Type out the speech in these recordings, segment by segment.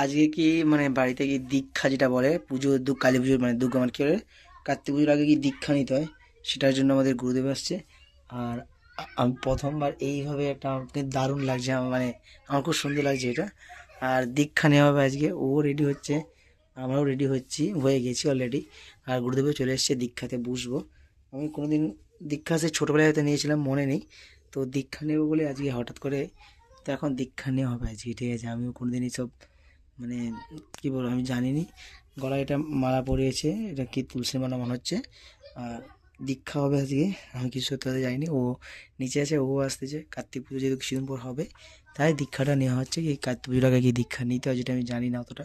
আজকে কি মানে বাড়িতে কি দীক্ষা যেটা বলে, পুজো কালী পুজোর মানে দুর্গা মানে কি বলে, কার্তিক পুজোর আগে কি দীক্ষা নিতে হয়, সেটার জন্য আমাদের গুরুদেব আসছে। আর আমি প্রথমবার এইভাবে একটা আমাকে দারুণ লাগছে, আমার মানে আমার খুব সুন্দর লাগছে এটা। আর দীক্ষা নেওয়া হবে আজকে, ও রেডি হচ্ছে, আমরাও রেডি হচ্ছি, হয়ে গেছি অলরেডি আর গুরুদেবও চলে এসছে, দীক্ষাতে বসবো। আমি কোনোদিন দীক্ষা সে ছোটোবেলায় হয়তো নিয়েছিলাম, মনে নেই। তো দীক্ষা নেব বলে আজকে হঠাৎ করে, তো এখন দীক্ষা নেওয়া হবে আজকে, ঠিক আছে? আমিও কোনো কোনোদিন এইসব মানে কী বলব আমি জানিনি। গলায় এটা মালা পরিয়েছে এটা কি তুলসী মালা মনে হচ্ছে। আর দীক্ষা হবে আজকে আমি কিছু সত্যি কথা জানিনি। ও নিচে আছে ও আসতেছে কার্তিক পুজো যেহেতু কিছুদিন পর হবে তাই দীক্ষাটা নেওয়া হচ্ছে। এই কার্তিক পুজোর আগে কি দীক্ষা নিতে হয় যেটা আমি জানি না অতটা।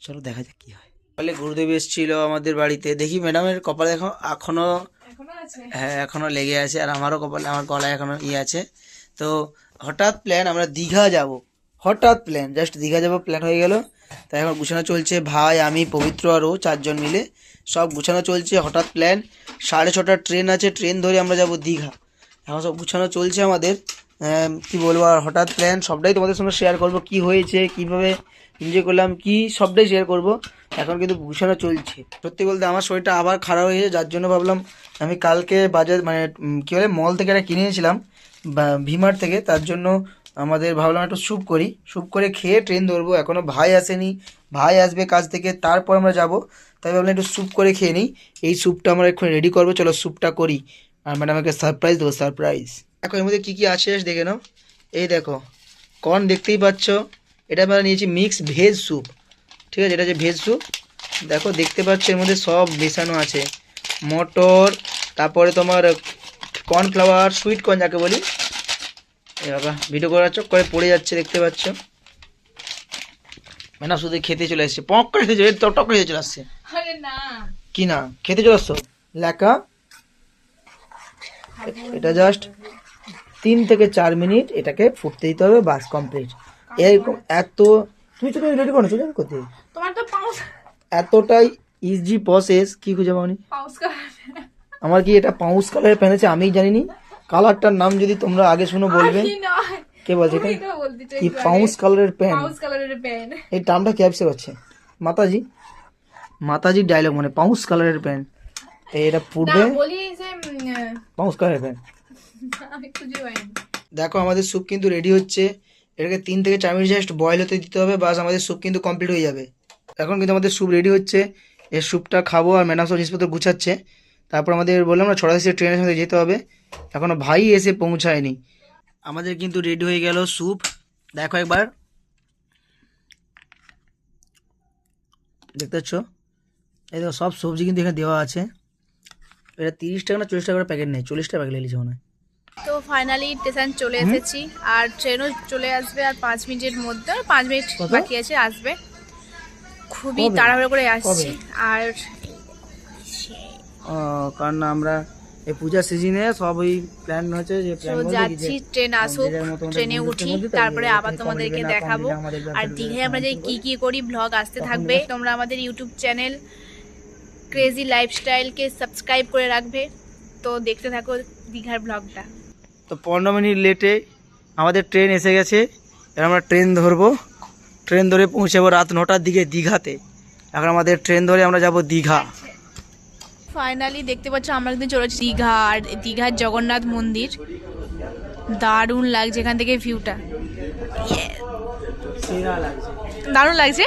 চলো দেখা যাক কী হয়। বলে গুরুদেব এসেছিল আমাদের বাড়িতে। দেখি ম্যাডামের কপালে এখন এখনও এখনও হ্যাঁ এখনও লেগে আছে আর আমারও কপালে আমার গলায় এখনও ইয়ে আছে। তো হঠাৎ প্ল্যান আমরা দীঘা যাব। হঠাৎ প্ল্যান জাস্ট দীঘা যাব প্ল্যান হয়ে গেল। তাই এখন গুছানো চলছে ভাই, আমি, পবিত্র আর ও চারজন মিলে। সব গুছানো চলছে, হঠাৎ প্ল্যান সাড়ে ছটার ট্রেন আছে ট্রেন ধরে আমরা যাব দীঘা। এখন সব গুছানো চলছে আমাদের। কি বলব আর, হঠাৎ প্ল্যান সবটাই তোমাদের সঙ্গে শেয়ার করব, কি হয়েছে, কীভাবে এনজয় করলাম, কি সবটাই শেয়ার করব। এখন কিন্তু গুছানো চলছে। সত্যি বলতে আমার শরীরটা আবার খারাপ হয়েছে যার জন্য ভাবলাম আমি কালকে বাজার মানে কী বলে মল থেকে একটা কিনে এনেছিলাম, বা- ভিমার থেকে, তার জন্য আমাদের ভাবলাম একটু স্যুপ করি। স্যুপ করে খেয়ে ট্রেন ধরবো। এখনও ভাই আসেনি। ভাই আসবে কাজ থেকে, তারপর আমরা যাব। তাই ভাবলাম একটু স্যুপ করে খেয়ে নিই। এই স্যুপটা আমরা এক্ষুনি রেডি করব। চলো স্যুপটা করি। আর ম্যাডামকে সারপ্রাইজ দেবো সারপ্রাইজ এখন এর মধ্যে কী কী আছে দেখে নাও। এই দেখো কর্ন দেখতেই পাচ্ছ। এটা আমরা নিয়েছি মিক্স ভেজ স্যুপ ঠিক আছে, এটা যে ভেজ স্যুপ দেখো, দেখতে পাচ্ছ এর মধ্যে সব মেশানো আছে। মটর, তারপরে তোমার কর্নফ্লাওয়ার সুইট কর্ন যাকে বলি। এ বাবা ভিডিও করার চক করে পড়ে যাচ্ছে দেখতে পাচ্ছ? ম্যাডাম শুধু খেতে চলে আসছে পক করে খেতে চলে টক করে চলে আসছে। কি না? খেতে চলে আসছো? লেখা। এটা জাস্ট তিন থেকে চার মিনিট এটাকে ফুটতে দিতে হবে বাস কমপ্লিট এরকম এত তুমি তো রেডি করো চলে করতে। তোমার তো এতটাই ইজি প্রসেস কি খুঁজে পাওনি? আমার কি এটা পাউস কালারের প্যান আছে আমি জানিনি? কালারটার নাম যদি তোমরা আগে শুনো বলবে। কে বলছে কি পাউস কালারের প্যান এই টার্মটা কি অ্যাপসে হচ্ছে মাতাজি। মাতাজির ডায়লগ মানে পাউস কালারের প্যান এই এটা উম, পাউস কালারের প্যান দেখো আমাদের স্যুপ কিন্তু রেডি হচ্ছে। এটাকে তিন থেকে চার মিনিট জাস্ট বয়েল হতে দিতে হবে বাস আমাদের স্যুপ কিন্তু কমপ্লিট হয়ে যাবে। এখন কিন্তু আমাদের স্যুপ রেডি হচ্ছে। এই স্যুপটা খাব আর ম্যাডাম সব জিনিসপত্র গুছাচ্ছে। তারপর আমাদের বললাম না ছটা থেকে ট্রেনের সাথে যেতে হবে। এখনও ভাই এসে পৌঁছায়নি। আমাদের কিন্তু রেডি হয়ে গেল স্যুপ। দেখো একবার। দেখতে পাচ্ছ? এই দেখো সব সবজি কিন্তু এখানে দেওয়া আছে। এটা তিরিশ টাকা না চল্লিশ টাকা করে প্যাকেট নেই চল্লিশ টাকা প্যাকেট লিখেছে মনে হয়। তো ফাইনালি স্টেশন চলে এসেছি। আর ট্রেনও চলে আসবে আর পাঁচ মিনিটের মধ্যে পাঁচ মিনিট বাকি আছে আসবে। খুবই তাড়াহুড়ো করে আসছি। আর কারণ আমরা এই পূজা সিজনে সব ওই প্ল্যান হচ্ছে যে যাচ্ছি ট্রেন আসুক ট্রেনে উঠি তারপরে আবার তোমাদেরকে দেখাবো। আর দীঘায় আমরা যে কি কি করি ব্লগ আসতে থাকবে তোমরা আমাদের ইউটিউব চ্যানেল ক্রেজি লাইফস্টাইলকে সাবস্ক্রাইব করে রাখবে। তো দেখতে থাকো দীঘার ব্লগটা তো পনেরো মিনিট লেটে আমাদের ট্রেন এসে গেছে এবার আমরা ট্রেন ধরবো। ট্রেন ধরে পৌঁছাবো রাত নটার দিকে দীঘাতে। এখন আমাদের ট্রেন ধরে আমরা যাব দীঘা। ফাইনালি দেখতে পাচ্ছ আমরা কিন্তু চলেছি দীঘা আর দীঘার জগন্নাথ মন্দির। দারুণ লাগছে এখান থেকে ভিউটা দারুণ লাগছে।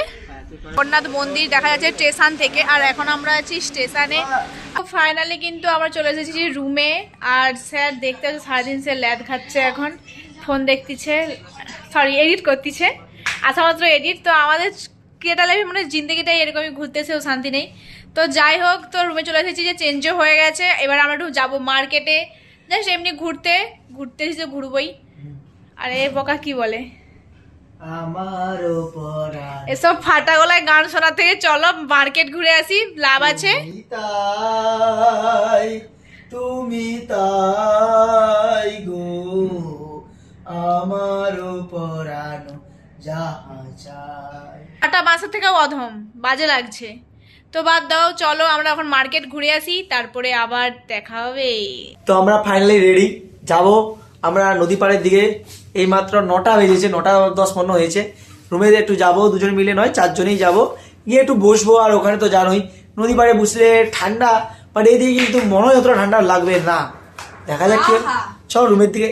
জগন্নাথ মন্দির দেখা যাচ্ছে স্টেশন থেকে আর এখন আমরা আছি স্টেশনে। ফাইনালি কিন্তু আমরা চলে এসেছি রুমে আর স্যার দেখতে পাচ্ছি সারাদিন সে ল্যাদ খাচ্ছে এখন। ফোন দেখতেছে সরি এডিট করতেছে। আসা মাত্র এডিট তো আমাদের কেটা লাইফে মানে জিন্দগিটাই এরকমই ঘুরতেছেও শান্তি নেই। তো যাই হোক তো রুমে চলে এসেছি যে চেঞ্জও হয়ে গেছে। এবার আমরা একটু যাব মার্কেটে জাস্ট এমনি ঘুরতে ঘুরতে এসেছি তো ঘুরবই। আরে বকা কি বলে? আমার এসব ফাটা গলায় গান শোনার থেকে চলো মার্কেট ঘুরে আসি লাভ আছে। তুমি তাই গো আমার পরানো যাহা ফাটা বাসা থেকেও অধম বাজে লাগছে। তো বাদ দাও চলো আমরা এখন মার্কেট ঘুরে আসি তারপরে আবার দেখা হবে। তো আমরা ফাইনালি রেডি যাব। আমরা নদী পাড়ের দিকে এই মাত্র নটা বেজেছে নটা দশ পনেরো হয়েছে। রুমে একটু যাব দুজন মিলে নয় চারজনেই যাব। গিয়ে একটু বসবো আর ওখানে তো জানোই নদী পাড়ে বসলে ঠান্ডা বাট এইদিকে কিন্তু মনে হয় অতটা ঠান্ডা লাগবে না। দেখা যাক। চল রুমের দিকে।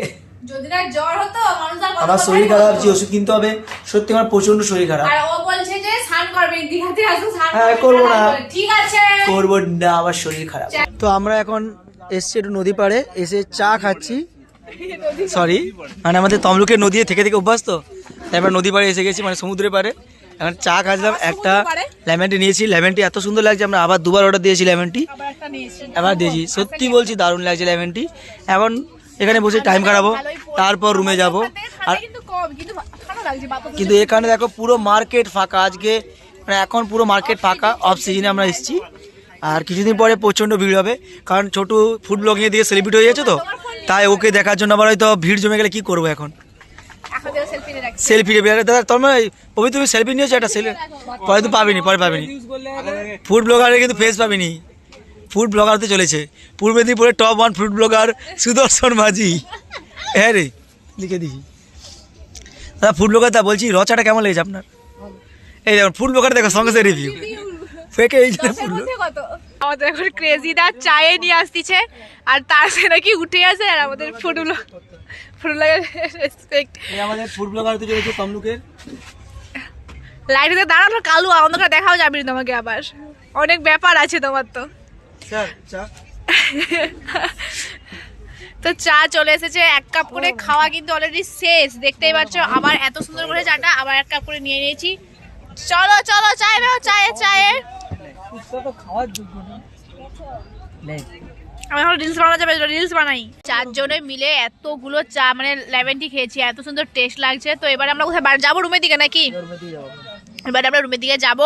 যদি না জ্বর হতো মানুষ আর আমার শরীর খারাপ যে ওষুধ কিনতে হবে সত্যি আমার প্রচণ্ড শরীর খারাপ। আর ও বলছে যে স্নান করবে দীঘাতে আসো স্নান হ্যাঁ, করব না। ঠিক আছে। করব না আমার শরীর খারাপ। তো আমরা এখন এসছি একটু নদী পাড়ে এসে চা খাচ্ছি। সরি মানে আমাদের তমলুকের নদী থেকে থেকে অভ্যাস তো তাই আমরা নদী পাড়ে এসে গেছি মানে সমুদ্রের পাড়ে। এখন চা খাচ্ছিলাম একটা পাড়ে? লেমনটি নিয়েছি। লেমনটি এত সুন্দর লাগছে আমরা আবার দুবার অর্ডার দিয়েছি লেমনটি। আবার আবার দিয়েছি। সত্যি বলছি দারুণ লাগছে লেমনটি। এখন এখানে বসে টাইম কাটাবো তারপর রুমে যাব। আর কিন্তু এখানে দেখো পুরো মার্কেট ফাঁকা। আজকে মানে এখন পুরো মার্কেট ফাঁকা। অফ সিজনে আমরা এসেছি। আর কিছুদিন পরে প্রচণ্ড ভিড় হবে। কারণ ছোটু ফুড ব্লগিং দিকে সেলিব্রিটি হয়ে যাচ্ছে তো? তাই ওকে দেখার জন্য আবার হয়তো ভিড় জমে গেলে কি করব এখন? সেলফি দাদা তোমার পবি তুমি সেলফি নিয়েছো? একটা সেলফি পরে তো পাবিনি পরে পাবিনি। ফুড ব্লগারে কিন্তু ফেস পাবিনি। ফুড ব্লগার হতে চলেছে। পূর্ব মেদিনীপুরের top one food blogger Sudarshan Majhi. হ্যাঁ রে লিখে দিই দাদা ফুড ব্লগার দা বলছি রচাটা কেমন লেগেছে আপনার? এই দেখুন ফুড ব্লগার দেখো সঙ্গে সঙ্গে রিভিউ ফেকে এই জন্য ফুড আমাদের এখন ক্রেজি দা চায়ে নিয়ে আসতিছে আর তার সে নাকি উঠে আসে আর আমাদের ফুটুলো ফুটুলো রেসপেক্ট এই আমাদের ফুড ব্লগার তো চলেছে তমলুকের। লাইটে দাঁড়ানো কালু অন্ধকার দেখাও যাবে তোমাকে আবার। অনেক ব্যাপার আছে তোমার তো। তো চা চলে এসেছে এক কাপ করে খাওয়া কিন্তু অলরেডি শেষ। দেখতেই পাচ্ছ আবার এত সুন্দর করে চাটা আবার এক কাপ করে নিয়ে নিয়েছি। চলো চলো চায় নাও চায়ে চায়ে আমি এখন রিলস বানানো যাবে রিলস বানাই। চারজনে মিলে এতগুলো চা মানে লেমন টি খেয়েছি এত সুন্দর টেস্ট লাগছে। তো এবার আমরা কোথায় যাব রুমের দিকে নাকি এবার আমরা রুমের দিকে যাব।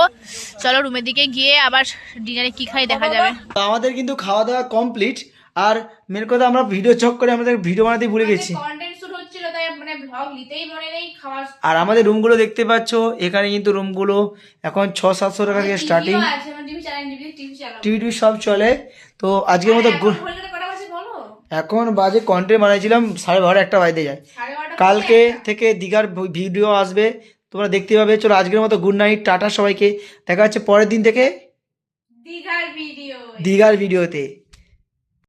চলো রুমের দিকে গিয়ে আবার ডিনারে কি খাই দেখা যাবে। তো আমাদের কিন্তু খাওয়া দাওয়া কমপ্লিট আর মেন কথা আমরা ভিডিও চক করে আমাদের ভিডিও বানাতে ভুলে গেছি। কন্টেন্ট শুট হচ্ছিল তাই মানে ব্লগ নিতেই নেই খাওয়ার আর আমাদের রুমগুলো দেখতে পাচ্ছ এখানে কিন্তু রুমগুলো এখন ছ সাতশো টাকা থেকে স্টার্টিং টিভি টিভি সব চলে। তো আজকের মতো এখন বাজে কন্টেন্ট বানাইছিলাম সাড়ে বারো একটা বাজতে যায়। কালকে থেকে দীঘার ভিডিও আসবে তোমরা দেখতে পাবে চলো আজকের মতো গুড নাইট টাটা সবাইকে দেখা হচ্ছে পরের দিন থেকে দীঘার ভিডিও দীঘার ভিডিওতে